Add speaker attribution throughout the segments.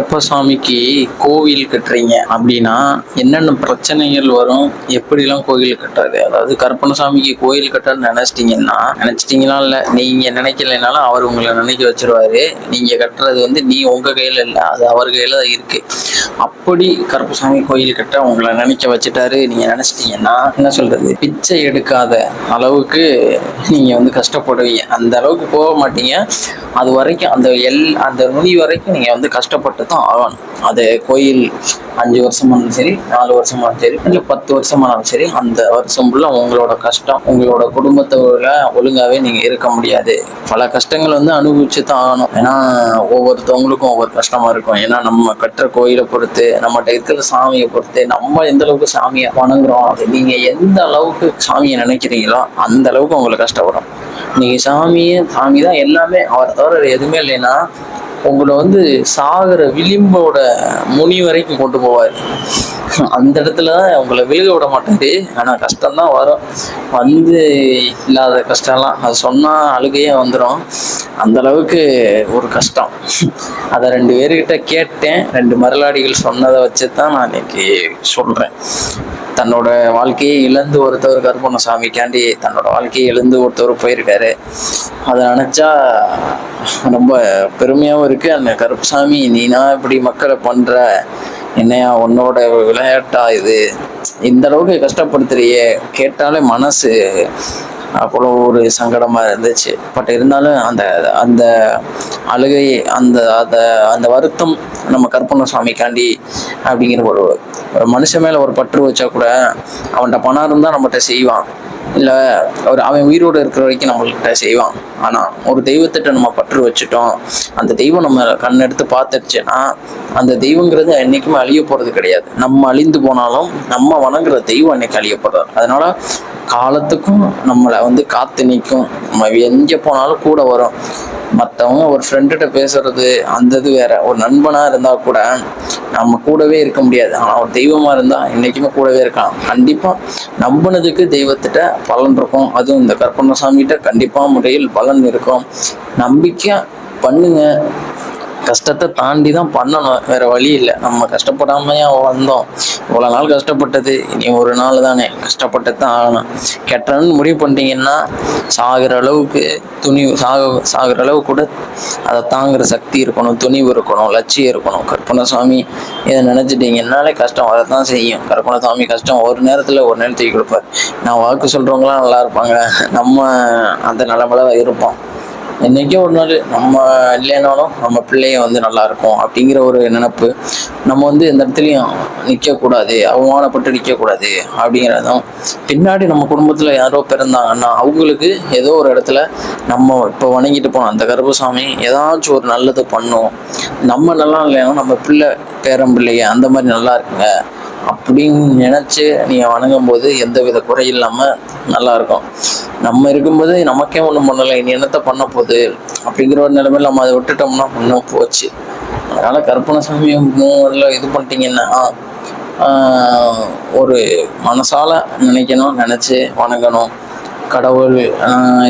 Speaker 1: கருப்பசாமிக்கு கோவில் கட்டுறீங்க அப்படின்னா என்னென்ன பிரச்சனைகள் வரும்? எப்படிலாம் கோவில் கட்டுறது? அதாவது கருப்பணசாமிக்கு கோவில் கட்டுறது நினைச்சிட்டீங்கன்னா நினைச்சிட்டீங்களா இல்லை? நீங்கள் நினைக்கலைனாலும் அவர் உங்களை நினைக்க வச்சிருவாரு. நீங்கள் கட்டுறது வந்து நீ உங்கள் கையில் இல்லை அது அவர் கையில் தான் இருக்குது அப்படி கருப்பசாமி கோயில் கிட்ட உங்களை நினைக்க வச்சுட்டாரு. நீங்க நினைச்சிட்டீங்கன்னா என்ன சொல்றது? பிச்சை எடுக்காத அளவுக்கு நீங்க வந்து கஷ்டப்படுவீங்க. அந்த அளவுக்கு போக மாட்டீங்க. அது வரைக்கும் அந்த எல் அந்த நொடி வரைக்கும் நீங்க வந்து கஷ்டப்பட்டு தான் ஆகணும். அது கோயில் அஞ்சு வருஷமானாலும் சரி நாலு வருஷமானாலும் சரி இல்லை பத்து வருஷமானாலும் சரி அந்த வருஷம் ஃபுல்லாக உங்களோட கஷ்டம் உங்களோட குடும்பத்தோட ஒழுங்காகவே நீங்கள் இருக்க முடியாது. பல கஷ்டங்கள் வந்து அனுபவிச்சு தான் ஆகணும். ஏன்னா ஒவ்வொருத்தவங்களுக்கும் ஒவ்வொரு கஷ்டமாக இருக்கும். ஏன்னா நம்ம கட்டுற கோயிலை பொறுத்து நம்மகிட்ட இருக்கிற சாமியை பொறுத்து நம்ம எந்த அளவுக்கு சாமியை வணங்குறோம் அது நீங்க எந்த அளவுக்கு சாமியை நினைக்கிறீங்களோ அந்த அளவுக்கு உங்களுக்கு கஷ்டப்படும். நீங்க சாமியே சாமி தான் எல்லாமே அவரை தவிர எதுவுமே இல்லைன்னா உங்களை வந்து சாகிற விளிம்போட முனி வரைக்கும் கொண்டு போவார். அந்த இடத்துல தான் உங்களை விழுக விட மாட்டாரு. ஆனால் கஷ்டம்தான் வரும். வந்து இல்லாத கஷ்டம்லாம். அது சொன்னால் அழுகையே வந்துடும் அந்த அளவுக்கு ஒரு கஷ்டம். அதை ரெண்டு பேர்கிட்ட கேட்டேன். ரெண்டு மரலாடிகள் சொன்னதை வச்சு தான் நான் இன்னைக்கு சொல்கிறேன் தன்னோட வாழ்க்கையை இழந்து ஒருத்தவர் கருப்பண்ணசாமிக்காண்டி தன்னோட வாழ்க்கையை இழந்து ஒருத்தவர் போயிருக்காரு. அதை நினச்சா ரொம்ப பெருமையாகவும் இருக்குது அந்த கருப்பசாமி நீனா இப்படி மக்களை பண்ணுற என்னையா உன்னோட விளையாட்டா இது? இந்த அளவுக்கு கஷ்டப்படுத்துறியே? கேட்டாலே மனசு அவ்வளோ ஒரு சங்கடமாக இருந்துச்சு. பட் இருந்தாலும் அந்த அந்த அழுகை அந்த அதை அந்த வருத்தம் நம்ம கற்பனை சுவாமிக்காண்டி அப்படிங்கிற ஒரு ஒரு மனுஷன் மேலே ஒரு பற்று வச்சா கூட அவன்கிட்ட பணம் இருந்தால் நம்மகிட்ட செய்வான். இல்லை ஒரு அவன் உயிரோடு இருக்கிற வரைக்கும் நம்மள்கிட்ட செய்வான். ஆனால் ஒரு தெய்வத்திட்ட நம்ம பற்று வச்சுட்டோம். அந்த தெய்வம் நம்ம கண்ணெடுத்து பார்த்துருச்சுன்னா அந்த தெய்வங்கிறது என்றைக்குமே அழிய போகிறது கிடையாது. நம்ம அழிந்து போனாலும் நம்ம வணங்குற தெய்வம் அன்னைக்கு அழிய அதனால் காலத்துக்கும் நம்மளை வந்து காத்து நிற்கும். நம்ம எங்கே போனாலும் கூட வரும். மற்றவங்க ஒரு ஃப்ரெண்டுகிட்ட பேசுறது அந்த இது வேற. ஒரு நண்பனாக இருந்தால் கூட நம்ம கூடவே இருக்க முடியாது. ஆனால் ஒரு தெய்வமாக இருந்தால் என்றைக்குமே கூடவே இருக்கலாம். கண்டிப்பாக நம்பினதுக்கு தெய்வத்திட்ட பலன் இருக்கும். அதுவும் இந்த கற்பனசாமிகிட்ட கண்டிப்பாக முறையில் பலன் இருக்கும். நம்பிக்கை பண்ணுங்க. கஷ்டத்தை தாண்டி தான் பண்ணணும். வேற வழி இல்லை. நம்ம கஷ்டப்படாமையா வந்தோம். இவ்வளோ நாள் கஷ்டப்பட்டது. இனி ஒரு நாள் தானே கஷ்டப்பட்டு தான் ஆகணும். கெட்டன்னு முடிவு பண்ணிட்டீங்கன்னா சாகிற அளவுக்கு துணி சாக சாகிற அளவு கூட அதை தாங்குற சக்தி இருக்கணும். துணிவு இருக்கணும். லட்சியம் இருக்கணும். கற்பனசாமி இதை நினச்சிட்டிங்கன்னாலே கஷ்டம். வரதான் செய்யும். கற்பனசாமி கஷ்டம் ஒரு நேரத்தில் ஒரு நேரம் தூக்கி கொடுப்பார். நான் வாக்கு சொல்கிறவங்களாம் நல்லா இருப்பாங்க. நம்ம அந்த நிலமையில இருப்போம். என்னைக்கோ ஒரு நாள் நம்ம இல்லைனாலும் நம்ம பிள்ளைய வந்து நல்லா இருக்கும் அப்படிங்கிற ஒரு நினப்பு நம்ம வந்து எந்த இடத்துலையும் நிற்கக்கூடாது அவமானப்பட்டு நிற்கக்கூடாது அப்படிங்கிறதும் பின்னாடி நம்ம குடும்பத்தில் யாரோ பிறந்தாங்கன்னா அவங்களுக்கு ஏதோ ஒரு இடத்துல நம்ம இப்போ வணங்கிட்டு போனோம் அந்த கருப்பசாமி ஏதாச்சும் ஒரு நல்லது பண்ணும். நம்ம நல்லா இல்லைன்னா நம்ம பிள்ளை பேரம் அந்த மாதிரி நல்லா இருக்குங்க அப்படின்னு நினச்சி நீங்கள் வணங்கும் போது எந்த வித குறை இல்லாமல் நல்லா இருக்கும் நம்ம இருக்கும்போது நமக்கே ஒன்றும் பண்ணலை இனி என்னத்தை பண்ண போகுது? அப்படிங்கிற ஒரு நிலைமையில் நம்ம அதை விட்டுட்டோம்னா இன்னும் போச்சு. அதனால் கற்பனை முதல்ல இது பண்ணிட்டீங்கன்னா ஒரு மனசால நினைக்கணும் நினச்சி வணங்கணும். கடவுள்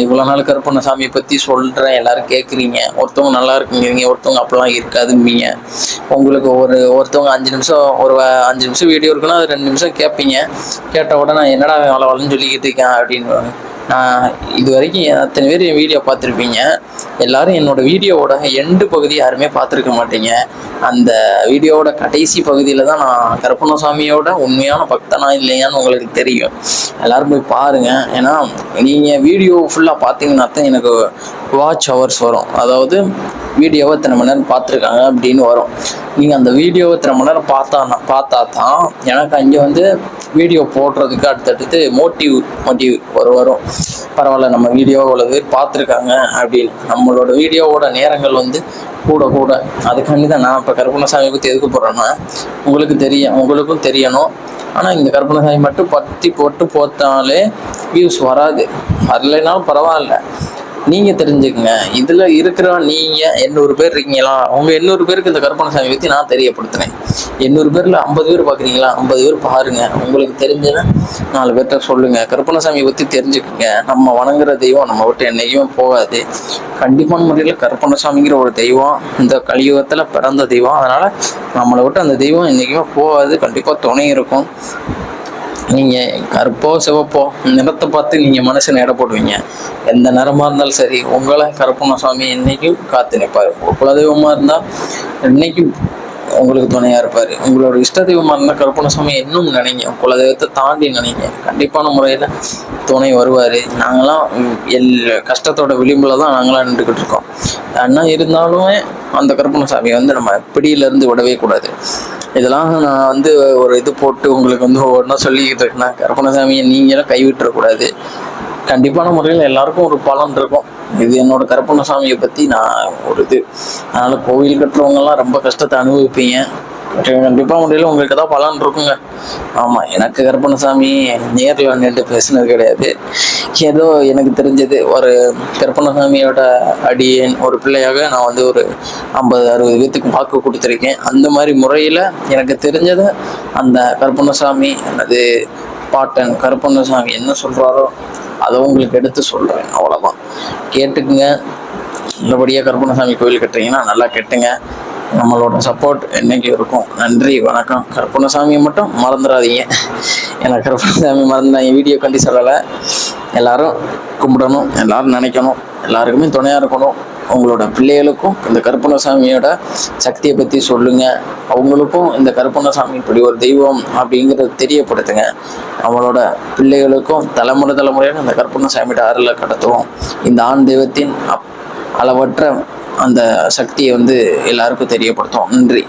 Speaker 1: இவ்வளோ நாள் கருப்பண்ண சாமியை பற்றி சொல்கிறேன் எல்லோரும் கேட்குறீங்க ஒருத்தவங்க நல்லா இருக்குங்கிறீங்க ஒருத்தவங்க அப்படிலாம் இருக்காதும்பீங்க. உங்களுக்கு ஒரு ஒருத்தவங்க அஞ்சு நிமிஷம் ஒரு அஞ்சு நிமிஷம் வீடியோ இருக்குன்னா அது ரெண்டு நிமிஷம் கேட்பீங்க கேட்ட உடனே என்னடா வள வளன்னு சொல்லிக்கிட்டு இருக்கேன் அப்படின்னு. நான் இது வரைக்கும் அத்தனை பேர் என் வீடியோ பார்த்துருப்பீங்க? எல்லாரும் என்னோடய வீடியோவோட எண்டு பகுதி யாருமே பார்த்துருக்க மாட்டீங்க. அந்த வீடியோவோட கடைசி பகுதியில் தான் நான் கருப்பணசாமியோட உண்மையான பக்தனா இல்லையான்னு உங்களுக்கு தெரியும். எல்லாரும் போய் பாருங்கள் ஏன்னா நீங்கள் வீடியோ ஃபுல்லாக பார்த்தீங்கன்னா தான் எனக்கு வாட்ச் ஹவர்ஸ் வரும். அதாவது வீடியோவை இத்தனை மணி நேரம் பார்த்துருக்காங்க அப்படின்னு வரும். நீங்கள் அந்த வீடியோவை இத்தனை மணி நேரம் பார்த்தா பார்த்தா தான் எனக்கு அங்கே வந்து வீடியோ போடுறதுக்கு அடுத்தடுத்து மோட்டிவ் மோட்டிவ் ஒரு வரும். பரவாயில்ல நம்ம வீடியோ இவ்வளோ பேர் பார்த்துருக்காங்க அப்படின்னு. நம்மளோட வீடியோவோட நேரங்கள் வந்து கூட கூட. அதுக்காண்டி தான் நான் இப்போ கருப்பணசாமி பற்றி எதுக்கு போடுறேன்னா உங்களுக்கு தெரியும் உங்களுக்கும் தெரியணும். ஆனால் இந்த கருப்பணசாமி மட்டும் பற்றி போட்டு போட்டாலே வியூஸ் வராது. வரலைனாலும் பரவாயில்ல. நீங்கள் தெரிஞ்சுக்கங்க. இதில் இருக்கிற நீங்கள் எண்ணூறு பேர் இருக்கீங்களா? உங்கள் எண்ணூறு பேருக்கு இந்த கருப்பணசாமி பற்றி நான் தெரியப்படுத்துறேன். எண்ணூறு பேரில் ஐம்பது பேர் பார்க்குறீங்களா ஐம்பது பேர் பாருங்கள் உங்களுக்கு தெரிஞ்சதை நாலு பேர்கிட்ட சொல்லுங்கள் கருப்பணசாமி பற்றி தெரிஞ்சுக்கோங்க. நம்ம வணங்குற தெய்வம் நம்ம விட்டு என்றைக்குமே போகாது. கண்டிப்பான முறையில் கருப்பணசாமிங்கிற ஒரு தெய்வம் இந்த கலியுகத்தில் பிறந்த தெய்வம். அதனால் நம்மளை விட்டு அந்த தெய்வம் என்றைக்குமே போகாது. கண்டிப்பாக துணை இருக்கும். நீங்க கருப்போ சிவப்போ நிறத்தை பார்த்து நீங்க மனுஷன் எடை போடுவீங்க. எந்த நிறமாக இருந்தாலும் சரி உங்களை கருப்பண்ண சுவாமி என்னைக்கும் காத்து நிற்பார் குலதெய்வமாக குலதெய்வமா இருந்தா என்னைக்கும் உங்களுக்கு துணையா இருப்பார். உங்களோட இஷ்ட தெய்வமா இருந்தா சுவாமி இன்னும் நினைங்க. குலதெய்வத்தை தாண்டி நினைங்க. கண்டிப்பான முறையில் துணை வருவார். நாங்களாம் எல் கஷ்டத்தோட விளிம்பில் தான் நாங்களாம் நின்றுக்கிட்டு இருக்கோம். ஆனால் இருந்தாலுமே அந்த கருப்பண்ண சாமியை வந்து நம்ம பிடியிலேருந்து விடவே கூடாது. இதெல்லாம் நான் வந்து ஒரு இது போட்டு உங்களுக்கு வந்து ஒவ்வொன்றா சொல்லிக்கிட்டு இருக்கேன். கருப்பணசாமியை நீங்களும் கைவிட்டுறக்கூடாது. கண்டிப்பான முறையில் எல்லாருக்கும் ஒரு பலன் இருக்கும். இது என்னோட கருப்பணசாமியை பற்றி நான் ஒரு இது. அதனால் கோவில் கட்டுறவங்கலாம் ரொம்ப கஷ்டத்தை அனுபவிப்பீங்க. கண்டிப்பாக முறையில் உங்களுக்கு தான் பலன் இருக்குங்க. ஆமாம் எனக்கு கருப்பண்ணசாமி நேரில் நின்று பேசினது கிடையாது. ஏதோ எனக்கு தெரிஞ்சது ஒரு கருப்பண்ணசாமியோட அடியேன் ஒரு பிள்ளையாக நான் வந்து ஒரு ஐம்பது அறுபது பேத்துக்கு வாக்கு கொடுத்துருக்கேன். அந்த மாதிரி முறையில் எனக்கு தெரிஞ்சதை அந்த கருப்பண்ணசாமி அல்லது பாட்டன் கருப்பண்ணசாமி என்ன சொல்கிறாரோ அதை உங்களுக்கு எடுத்து சொல்கிறேன் அவ்வளோதான் கேட்டுக்குங்க. நல்லபடியாக கருப்பணசாமி கோயில் கட்டுறீங்கன்னா நல்லா கெட்டுங்க. நம்மளோட சப்போர்ட் என்னைக்கு இருக்கும்? நன்றி வணக்கம். கருப்பணசாமியை மட்டும் மறந்துடாதீங்க. ஏன்னா கருப்பண்ணசாமி மறந்தாங்க வீடியோ கண்டி சொல்லலை. எல்லாரும் கும்பிடணும் எல்லாரும் நினைக்கணும். எல்லாருக்குமே துணையாக இருக்கணும். உங்களோட பிள்ளைகளுக்கும் இந்த கருப்பணசாமியோட சக்தியை பற்றி சொல்லுங்க. அவங்களுக்கும் இந்த கருப்பணசாமி இப்படி ஒரு தெய்வம் அப்படிங்கிறத தெரியப்படுத்துங்க. அவங்களோட பிள்ளைகளுக்கும் தலைமுறை தலைமுறையாக இந்த கருப்பணசாமியோட அருளை கடத்துவோம் இந்த ஆண் தெய்வத்தின் அப் அளவற்ற அந்த சக்தியை வந்து எல்லாருக்கும் தெரியப்படுத்தும் நன்றி.